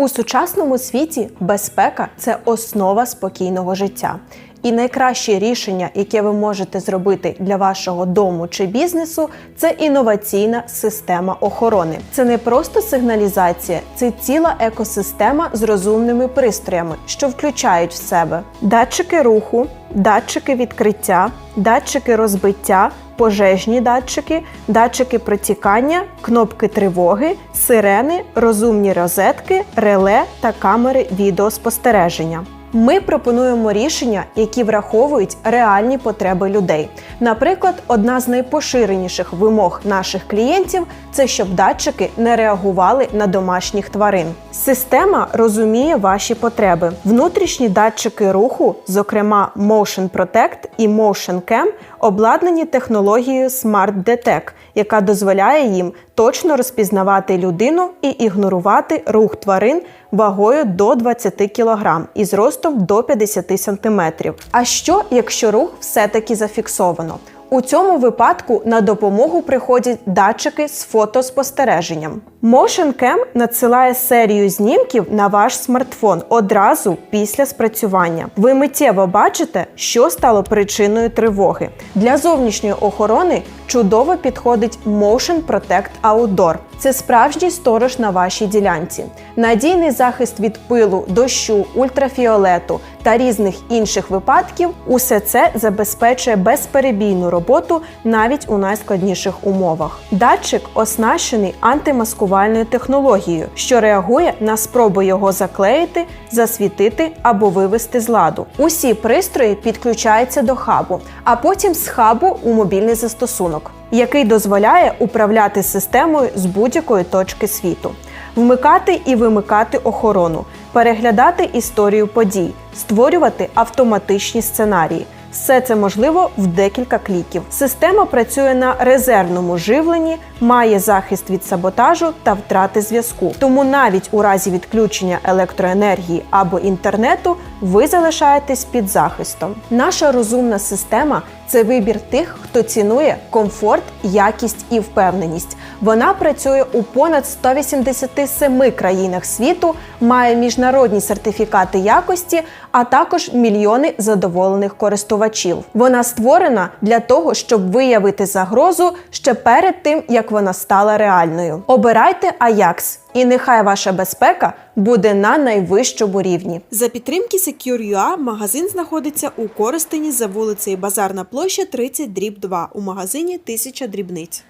У сучасному світі безпека це основа спокійного життя. І найкраще рішення, яке ви можете зробити для вашого дому чи бізнесу, це інноваційна система охорони. Це не просто сигналізація, це ціла екосистема з розумними пристроями, що включають в себе датчики руху, датчики відкриття, датчики розбиття, пожежні датчики, датчики протікання, кнопки тривоги, сирени, розумні розетки, реле та камери відеоспостереження. Ми пропонуємо рішення, які враховують реальні потреби людей. Наприклад, одна з найпоширеніших вимог наших клієнтів це щоб датчики не реагували на домашніх тварин. Система розуміє ваші потреби. Внутрішні датчики руху, зокрема Motion Protect і Motion Cam, обладнані технологією Smart Detect, яка дозволяє їм точно розпізнавати людину і ігнорувати рух тварин вагою до 20 кг і зростом до 50 см. А що, якщо рух все-таки зафіксовано? У цьому випадку на допомогу приходять датчики з фотоспостереженням. Motion Cam надсилає серію знімків на ваш смартфон одразу після спрацювання. Ви миттєво бачите, що стало причиною тривоги. Для зовнішньої охорони чудово підходить Motion Protect Outdoor. Це справжній сторож на вашій ділянці. Надійний захист від пилу, дощу, ультрафіолету та різних інших випадків усе це забезпечує безперебійну роботу навіть у найскладніших умовах. Датчик оснащений антимаскувальною технологією, що реагує на спробу його заклеїти, засвітити або вивести з ладу. Усі пристрої підключаються до хабу, а потім з хабу у мобільний застосунок, який дозволяє управляти системою з будь-якої точки світу, вмикати і вимикати охорону, переглядати історію подій, створювати автоматичні сценарії. Все це можливо в декілька кліків. Система працює на резервному живленні, має захист від саботажу та втрати зв'язку. Тому навіть у разі відключення електроенергії або інтернету ви залишаєтесь під захистом. Наша розумна система це вибір тих, хто цінує комфорт, якість і впевненість. Вона працює у понад 187 країнах світу, має міжнародні сертифікати якості, а також мільйони задоволених користувачів. Вона створена для того, щоб виявити загрозу ще перед тим, як вона стала реальною. Обирайте Ajax, і нехай ваша безпека буде на найвищому рівні. За підтримки Secure.ua магазин знаходиться у Коростені за вулицею Базарна площа 30 дріб 2 у магазині 1000 дрібниць.